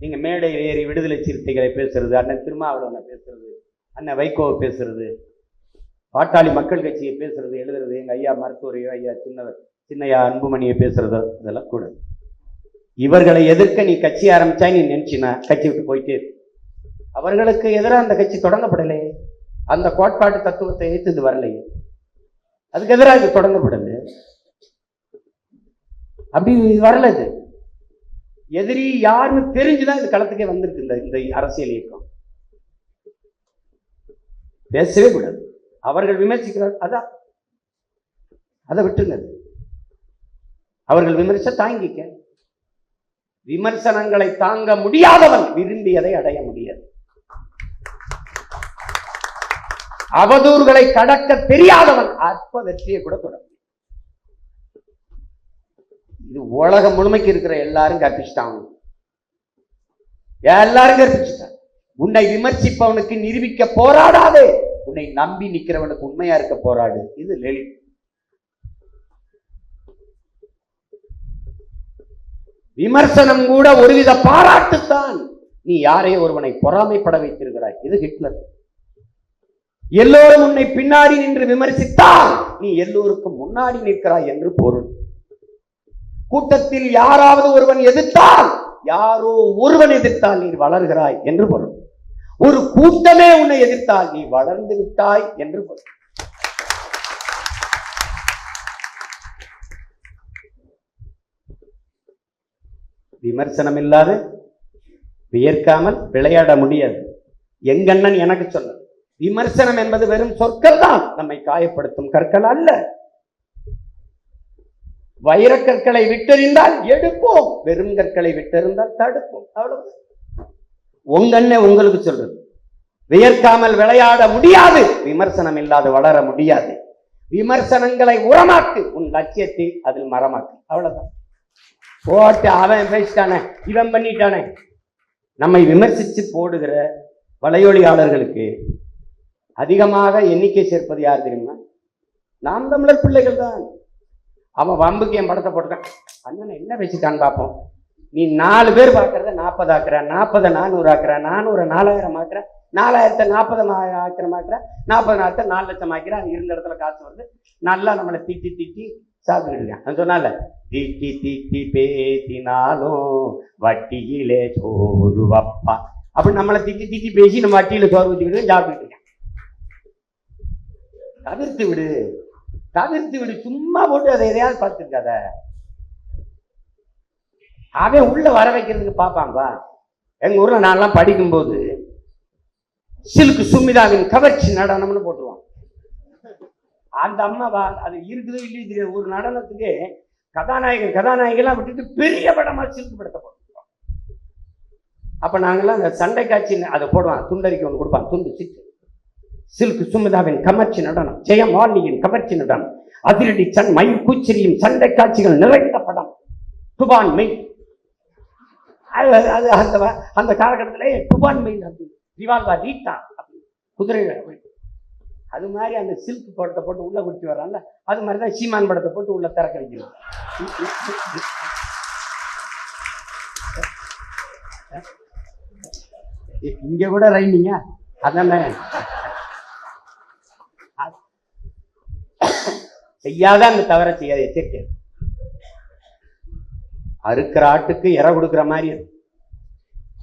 நீங்கள் மேடை ஏறி விடுதலை சிறுத்தைகளை பேசுறது அண்ணன் திருமாவளவனை பேசுறது அண்ணன் வைகோவை பேசுறது பாட்டாளி மக்கள் கட்சியை பேசுறது எழுதுறது எங்க ஐயா மருத்துவரையோ ஐயா சின்னவர் சின்னையா அன்புமணியை பேசுறதோ இதெல்லாம் கூட. இவர்களை எதிர்க்க நீ கட்சி ஆரம்பிச்சா நீ நினைச்சினா கட்சி விட்டு போயிட்டே அவர்களுக்கு எதிராக அந்த கட்சி தொடங்கப்படலையே அந்த கோட்பாட்டு தத்துவத்தை ஏற்று இது வரலையே. அதுக்கு எதிராக இது தொடங்கப்படலை. அப்படி இது வரல இது. எதிரி யாருன்னு தெரிஞ்சுதான் இந்த களத்துக்கே வந்திருக்கு இந்த இந்த அரசியல் இயக்கம். பேசவே கூடாது. அவர்கள் விமர்சிக்கிறார் அதான் அதை விட்டுங்க அவர்கள் விமர்ச தாங்கிக்க. விமர்சனங்களை தாங்க முடியாதவன் விரும்பியதை அடைய முடியாது. அவதூறுகளை கடக்க தெரியாதவன் அற்ப வெற்றியை கூட தொடரும். இது உலகம் முழுமைக்கு இருக்கிற எல்லாரும் கற்பிச்சுட்டாங்க எல்லாரும் கற்பிச்சுட்டாங்க உன்னை விமர்சிப்பவனுக்கு நிரூபிக்க போராடாதே. உன்னை நம்பி நிக்கிறவனுக்கு உண்மையா இருக்க போராடு. இது லெலி விமர்சனம் கூட ஒருவித பாராட்டுத்தான். நீ யாரே ஒருவனை பொறாமைப்பட வைத்திருக்கிறாய். இது ஹிட்லர். எல்லோரும் உன்னை பின்னாடி நின்று விமர்சித்தால் நீ எல்லோருக்கும் முன்னாடி நிற்கிறாய் என்று பொருள். கூட்டத்தில் யாராவது ஒருவன் எதிர்த்தால் யாரோ ஒருவன் எதிர்த்தால் நீ வளர்கிறாய் என்று பொருள். ஒரு கூட்டமே உன்னை எதிர்த்தால் நீ வளர்ந்து விட்டாய் என்று பொருள். விமர்சனம் இல்லாது வியர்க்காமல் விளையாட முடியாது. எங்கண்ணன் எனக்கு சொன்னது விமர்சனம் என்பது வெறும் சொற்கள் தான் நம்மை காயப்படுத்தும் கற்கள் அல்ல. வைரக்கற்களை விட்டெறிந்தால் எடுப்போம். வெறும் கற்களை விட்டெறிந்தால் தடுப்போம். அவ்வளவு உங்க அண்ணன் உங்களுக்கு சொல்றது. வியர்க்காமல் விளையாட முடியாது. விமர்சனம் இல்லாது வளர முடியாது. விமர்சனங்களை உரமாக்கு. உன் லட்சியத்தை அதில் மரமாக்கு. அவ்வளவுதான். போட்டு அவன் பேசிட்டானே இவன் பண்ணிட்டானே. நம்மை விமர்சித்து போடுகிற வலையொலியாளர்களுக்கு அதிகமாக எண்ணிக்கை சேர்ப்பது யார் தெரியுமா? நாம் தமிழர் பிள்ளைகள் தான். அவன் வம்புக்கு என் படத்தை போட்டுட்டான் அண்ணன் என்ன பேசிட்டான்னு பார்ப்போம். நீ நாலு பேர் பார்க்கறத நாற்பது ஆக்குற நாற்பதை நானூறு ஆக்குற நானூறு நாலாயிரம் ஆக்குற நாலாயிரத்தை நாற்பது ஆக்கிரம் ஆக்குற நாற்பதாயிரத்தை நாலு லட்சம் ஆக்கிற இருந்த இடத்துல காசு வருது. நல்லா நம்மளை திட்டி திட்டி சாப்பிட்டுக்கிட்டு இருக்கான். சொன்னால திட்டி திட்டி பேசினாலும் வட்டியிலே சோறு வப்பா. அப்படி நம்மளை திட்டி திட்டி பேசி நம்ம வட்டியில சோறு ஊற்றிக்கிட்டு சாப்பிட்டுட்டு தவிர்த்து விடு. தவிர்த்து விடு சும்மா போட்டு அதை எதையாவது பார்த்துருக்காத அவன் உள்ள வர வைக்கிறதுக்கு பார்ப்பான்பா. எங்க ஊர்ல நான்லாம் படிக்கும்போது சில்க்கு சுமிதாவின் கவர்ச்சி நடனம்னு போட்டுருவான். அந்த அம்மா அது இருக்குதோ இல்லையோ தெரியாது. ஒரு நடனத்துக்கு கதாநாயகன் கதாநாயகெல்லாம் விட்டுட்டு பெரிய படமா சில்க்கு படத்தை போட்டுருவான். அப்ப நாங்கெல்லாம் அந்த சண்டை காட்சி அதை போடுவான். துண்டறிக்கை ஒன்று கொடுப்பான். துண்டு சிட்டு. சில்க் சுமிதாவின் கமர்ச்சி நடனம் ஜெயமாலியின் கமர்ச்சி நடனம் அதிரடி சன் மயில் கூச்சரியும் சண்டை காட்சிகள் நிறைந்த படம் துபான் மெய் அது அது அந்த அந்த காலகட்டத்திலே துபான் மெய் அப்படி திவால்வா ரீட்டா அப்படி குதிரை அது மாதிரி அந்த சில்க் படத்தை போட்டு உள்ள குடிச்சு வர்றான்ல அது மாதிரி தான் சீமான் படத்தை போட்டு உள்ள திறக்க வைக்கணும் இங்க கூட ரைனிங்க அதானே செய்யாத அந்த தவற செய்யாத எச்சரிக்கை அறுக்கிற ஆட்டுக்கு இற கொடுக்குற மாதிரி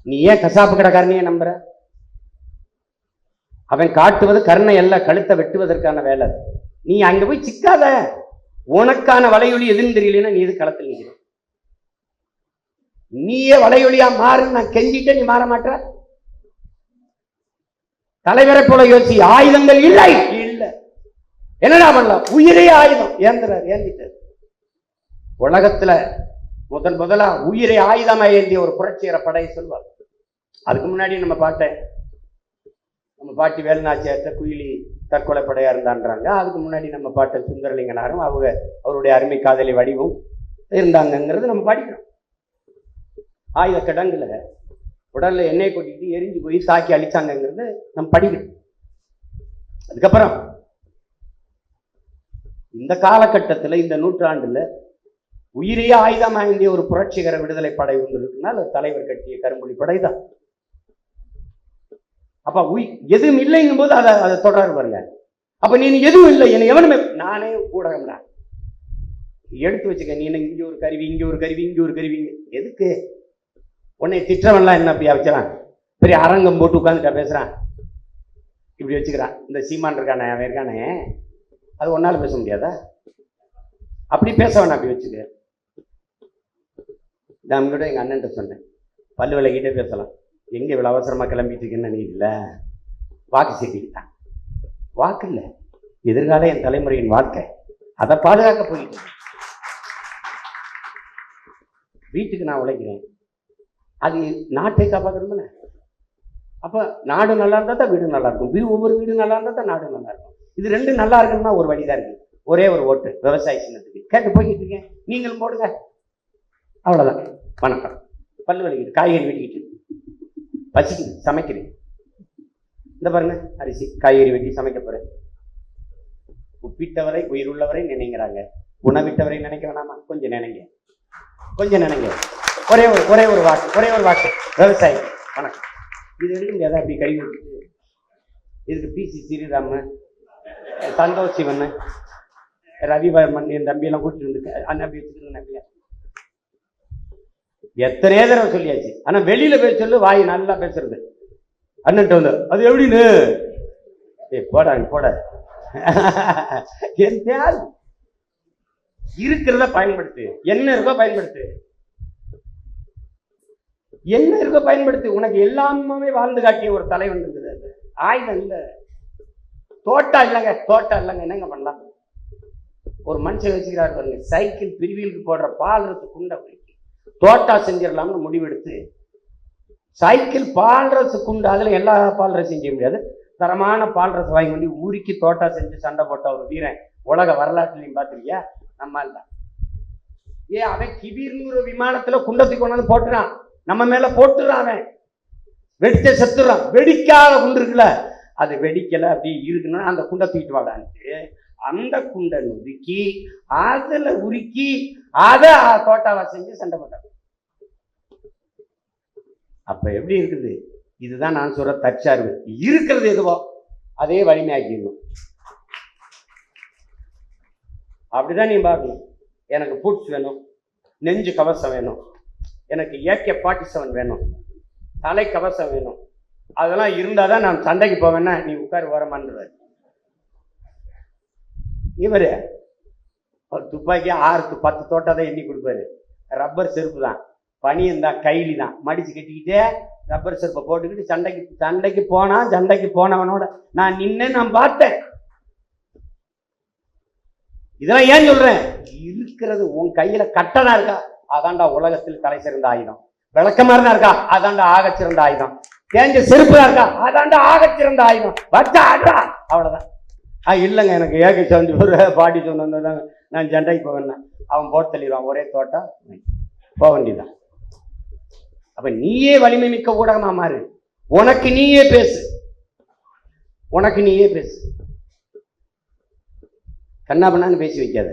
நீ ஏன் கசாப்பு கடைக்காரனையே நம்புற? அவன் காட்டுவது கருணை அல்ல கழுத்தை வெட்டுவதற்கான வேலை நீ அங்க போய் சிக்காத. உனக்கான வலையொலி எதுன்னு தெரியலன்னா நீ இது களத்தில் நிற்கிற நீயே வலையொலியா மாறுன்னு நான் கெஞ்சிட்டே நீ மாற மாட்ட தலைவரை போல யோசி ஆயுதங்கள் இல்லை இல்ல. என்னடா பண்ணலாம் உயிரே ஆயுதம். ஏந்திரார் ஏந்திட்டார் உலகத்துல முதல் முதலா உயிரை ஆயுதமா ஏந்திய ஒரு புரட்சியர படையை சொல்வார். அதுக்கு முன்னாடி நம்ம பாட்டை நம்ம பாட்டி வேலுநாச்சியார்த்த குயிலி தற்கொலை படையா இருந்தான்றாங்க. அதுக்கு முன்னாடி நம்ம பாட்டை சுந்தரலிங்கனாரும் அவங்க அவருடைய அருமை காதலி வடிவும் இருந்தாங்கங்கிறது நம்ம படிக்கிறோம். ஆயுத கிடங்குல உடல்ல எண்ணெய் கொட்டிட்டு எரிஞ்சு போய் சாக்கி அழிச்சாங்கங்கிறது நம்ம படிக்கிறோம். அதுக்கப்புறம் இந்த காலகட்டத்தில் இந்த நூற்றாண்டுல உயிரையே ஆயுதம் வேண்டிய ஒரு புரட்சிகர விடுதலை படை ஒன்று இருக்குன்னா அது தலைவர் கட்டிய கரும்புலி படை தான் அப்ப உய் எதுவும் இல்லைங்கும் போது அதை அதை தொடர் பாருங்க. அப்ப நீ எதுவும் இல்லை என்னை எவனுமே நானே ஊடகம் தான் எடுத்து வச்சுக்க நீ என்ன இங்க ஒரு கருவி இங்க ஒரு கருவி இங்க ஒரு கருவி எதுக்கு? உன்னை திட்டவன்லாம் என்ன அப்படியா வச்சுறான் பெரிய அரங்கம் போட்டு உட்காந்துட்டா பேசுறான். இப்படி வச்சுக்கிறான். இந்த சீமான் இருக்கானே அவன் இருக்கானே. அது ஒன்றால் பேச முடியாதா? அப்படி பேச வேணாம் அப்படி வச்சுக்க. நான் கூட எங்கள் அண்ணன்ட்ட சொன்னேன். பல்லு விளக்கிட்டே பேசலாம். எங்கே இவ்வளோ அவசரமாக கிளம்பிட்டு இருக்கேன்னு நினைக்கல வாக்கு சீட்டிக்கிட்டான். வாக்கு இல்லை. எதிர்கால என் தலைமுறையின் வாழ்க்கை. அதை பாதுகாக்க போயிட்டு வீட்டுக்கு நான் உழைக்கிறேன். அது நாட்டை காப்பாற்றணும்ல அப்போ நாடு நல்லா இருந்தால் தான் வீடு நல்லா இருக்கும். வீடு ஒவ்வொரு வீடு நல்லா இருந்தால் தான் நாடு நல்லா இருக்கும். இது ரெண்டும் நல்லா இருக்குன்னா ஒரு வழிதான் இருக்கு. ஒரே ஒரு ஓட்டு விவசாய சின்னத்துக்கு. கேட்டு போய்கிட்டு இருக்கேன். நீங்களும் போடுங்க. அவ்வளோதான் வணக்கம். பல்லு வலிக்குது. காய்கறி வெட்டிக்கிட்டு பசிக்குது. சமைக்கிறேன். இந்த பாருங்க அரிசி. காய்கறி வெட்டி சமைக்க போறேன். உப்பிட்டவரை உயிர் உள்ளவரை நினைக்கிறாங்க உணவிட்டவரை நினைக்க வேணாமா? கொஞ்சம் நினைங்க. கொஞ்சம் நினைங்க. ஒரே ஒரு ஒரே ஒரு வாக்கு ஒரே ஒரு வாக்கு. விவசாயி வணக்கம். இது எடுக்க முடியாதா அப்படி கை இதுக்கு பிசி ஸ்ரீராம் சந்தோஷ் சிவன் ரவிவர்மன் என் தம்பியெல்லாம் கூட்டிட்டு வந்து அண்ணன் நம்பியா எத்தனையோ தடவை சொல்லியாச்சு ஆனா வெளியில போய் சொல்லு வாய் நல்லா பேசுறது அண்ணன்ட்ட வந்து அது எப்படின்னு ஏ போடா போட என் இருக்கிறத பயன்படுத்து என்ன இருக்கோ பயன்படுத்து என்ன இருக்கோ பயன்படுத்து உனக்கு எல்லாமே வாழ்ந்து காட்டிய ஒரு தலைவன் இருந்தது ஆயுதம் இல்ல தோட்டம் இல்லைங்க தோட்டம் இல்லைங்க. என்னங்க பண்ணலாம்? ஒரு மனுஷன் வச்சுக்கிறாரு பாருங்க சைக்கிள் பிரிவிலுக்கு போடுற பால் இருக்கு குண்டை குடிக்கு தோட்டா செஞ்சிடலாம்னு முடிவெடுத்து சைக்கிள் பால் ரசு குண்டு அதுல எல்லா பால் ரசம் செய்ய முடியாது. தரமான பால் ரசம் வாங்கி கொண்டு உருக்கி தோட்டா செஞ்சு சண்டை போட்ட ஒரு வீரன் உலக வரலாற்றுலையும் பார்த்துருக்கியா? நம்ம இல்லை ஏ அவன் கிபீர்னு ஒரு விமானத்துல குண்டத்துக்கு கொண்டாந்து போட்டுறான். நம்ம மேல போட்டுறான் அவன். வெடிச்ச செத்துறான். வெடிக்காத குண்டு இருக்குல்ல அது வெடிக்கல அப்படி இருக்குன்னா அந்த குண்டை தூக்கிட்டு வாடான்ட்டு. அந்த குண்டை நொறுக்கி அதில் உருக்கி அதை தோட்டாவா செஞ்சு சண்டை போட்டாங்க அப்போ எப்படி இருக்குது? இதுதான் நான் சொல்ற தற்சார்பு. இருக்கிறது எதுவோ அதே வலிமையாக்கிடணும். அப்படிதான் நீ பார்க்கணும். எனக்கு பூட்ஸ் வேணும் நெஞ்சு கவசம் வேணும் எனக்கு ஏகே ஃபார்ட்டி செவன் வேணும் தலை கவசம் வேணும். அதெல்லாம் இருந்தால் தான் நான் சண்டைக்கு போவேன்னா நீ உட்கார் வரமான்றார் இவர் துப்பாக்கி ஆறுக்கு பத்து தோட்டத்தை எண்ணி கொடுப்பாரு. ரப்பர் செருப்பு தான் பனியன் தான் கைலி தான் மடிச்சு கட்டிக்கிட்டே ரப்பர் செருப்பை போட்டுக்கிட்டு சண்டைக்கு சண்டைக்கு போனா சண்டைக்கு போனவனோட நான் நின்னு நான் பார்த்தேன். இதெல்லாம் ஏன் சொல்றேன்? இருக்கிறது உன் கையில கட்டணா இருக்கா? அதான்டா உலகத்தில் தலை சிறந்த ஆயுதம். விளக்கமாறனா இருக்கா? அதான்டா ஆக சிறந்த ஆயுதம். தேஞ்ச செருப்பு இருக்கா? அதாண்டா ஆகச்சிறந்த ஆயுதம். வச்சா ஆடுறா அவ்வளோதான் ஆ இல்லைங்க எனக்கு ஏக சந்தி ஒரு பாடி சொன்னதாங்க நான் ஜெண்டைக்கு போவேன்னா அவன் போட்டு தள்ளிடுவான். ஒரே தோட்டா போக வேண்டியதான் அப்ப நீயே வலிமை மிக்க ஊடகமா மாறு. உனக்கு நீயே பேசு. உனக்கு நீயே பேசு. கண்ணாபண்ணான்னு பேசி வைக்காத.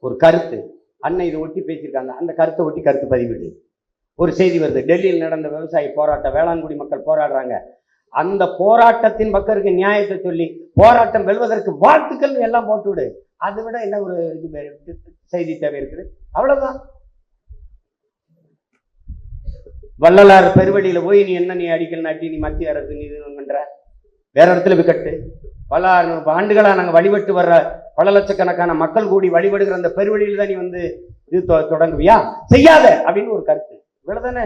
ஒரு கருத்து. அண்ணன் இதை ஒட்டி பேசியிருக்காங்க. அந்த கருத்தை ஒட்டி கருத்து பதிவிடு. ஒரு செய்தி வருது. டெல்லியில் நடந்த விவசாயி போராட்டம் வேளாண்குடி மக்கள் போராடுறாங்க. அந்த போராட்டத்தின் பக்கருக்கு நியாயத்தை சொல்லி போராட்டம் வெல்வதற்கு வாழ்த்துக்கள் எல்லாம் போட்டு விடு. அதை விட என்ன ஒரு இது செய்தி தேவை இருக்குது? அவ்வளவுதான். வள்ளலார் பெருவழியில போய் நீ என்ன நீ அடிக்கல் நாட்டி நீ மத்திய அரசு நீ இது பண்ற வேற இடத்துல போய் கட்டு. பல ஆண்டுகளா நாங்க வழிபட்டு வர்ற பல லட்சக்கணக்கான மக்கள் கூடி வழிபடுகிற அந்த பெருவழியில் தான் நீ வந்து இது தொ- தொடங்குவியா? செய்யாத அப்படின்னு ஒரு கருத்து. இவ்வளவுதானே?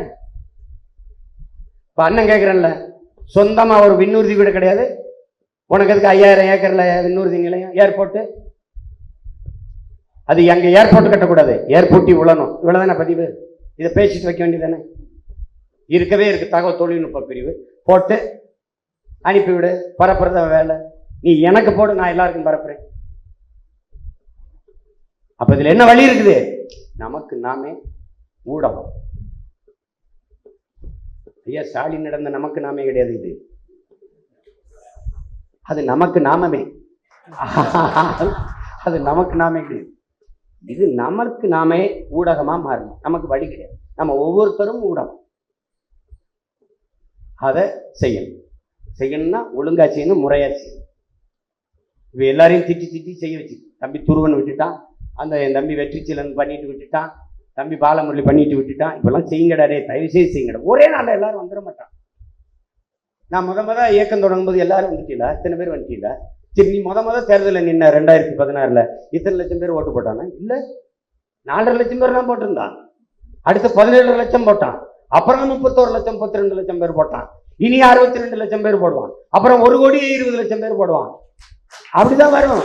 இப்ப அண்ணன் கேட்குறேன்ல சொந்தமா ஒரு விண்ணூர்தி வீடு கிடையாது. உனக்கு அதுக்கு ஐயாயிரம் ஏக்கர்ல விண்ணூர்தி நிலையம் ஏர்போர்ட் அது எங்க ஏர்போர்ட் கட்டக்கூடாது. ஏர்போர்ட்டி உழணும் இவ்வளவுதானே பதிவு? இதை பேசிட்டு வைக்க வேண்டியதானே இருக்கவே இருக்கு. தகவல் தொழில்நுட்ப பிரிவு. போட்டு அனுப்பிவிடு பரப்புறத வேலை. நீ எனக்கு போடு நான் எல்லாருக்கும் பரப்புறேன். அப்ப இதுல என்ன வழி இருக்குது? நமக்கு நாமே ஊடகம். ஐயா ஸ்டாலின் நடந்த நமக்கு நாமே கிடையாது இது. அது நமக்கு நாமமே. அது நமக்கு நாமே கிடையாது. இது நமக்கு நாமே ஊடகமா மாறணும். நமக்கு வழி கிடையாது. நம்ம ஒவ்வொருத்தரும் ஊடகம். அதை செய்யணும். செய்யணும்னா ஒழுங்கா செய்யணும் முறையா செய்யணும். இவ எல்லாரையும் திட்டி திட்டி செய்ய வச்சு தம்பி துருவன் விட்டுட்டான். அந்த என் தம்பி வெற்றிச்சீலன் பண்ணிட்டு விட்டுட்டான். தம்பி பாலமுரளி பண்ணிட்டு விட்டுட்டான் இப்பெல்லாம் செய்யுங்கடா ரே தயவு செய்து செய்யுங்கடா ஒரே நாளில் எல்லாரும் வந்துட மாட்டான். நான் முத முத இயக்கம் தொடங்கும்போது எல்லாரும் வந்துட்டீங்களா? இத்தனை பேர் வந்துட்டீங்களா? சரி நீ முத முத தேர்தலில் நின்ன ரெண்டாயிரத்தி பதினாறுல இத்தனை லட்சம் பேர் ஓட்டு போட்டானா? இல்ல. நாலரை லட்சம் பேர் தான் போட்டிருந்தான் அடுத்து பதினேழு லட்சம் போட்டான். அப்புறம் முப்பத்தோரு லட்சம் முப்பத்தி ரெண்டு லட்சம் பேர் போட்டான். இனி அறுபத்தி ரெண்டு லட்சம் பேர் போடுவான். அப்புறம் ஒரு கோடி இருபது லட்சம் பேர் போடுவான். அப்படிதான் வரும்.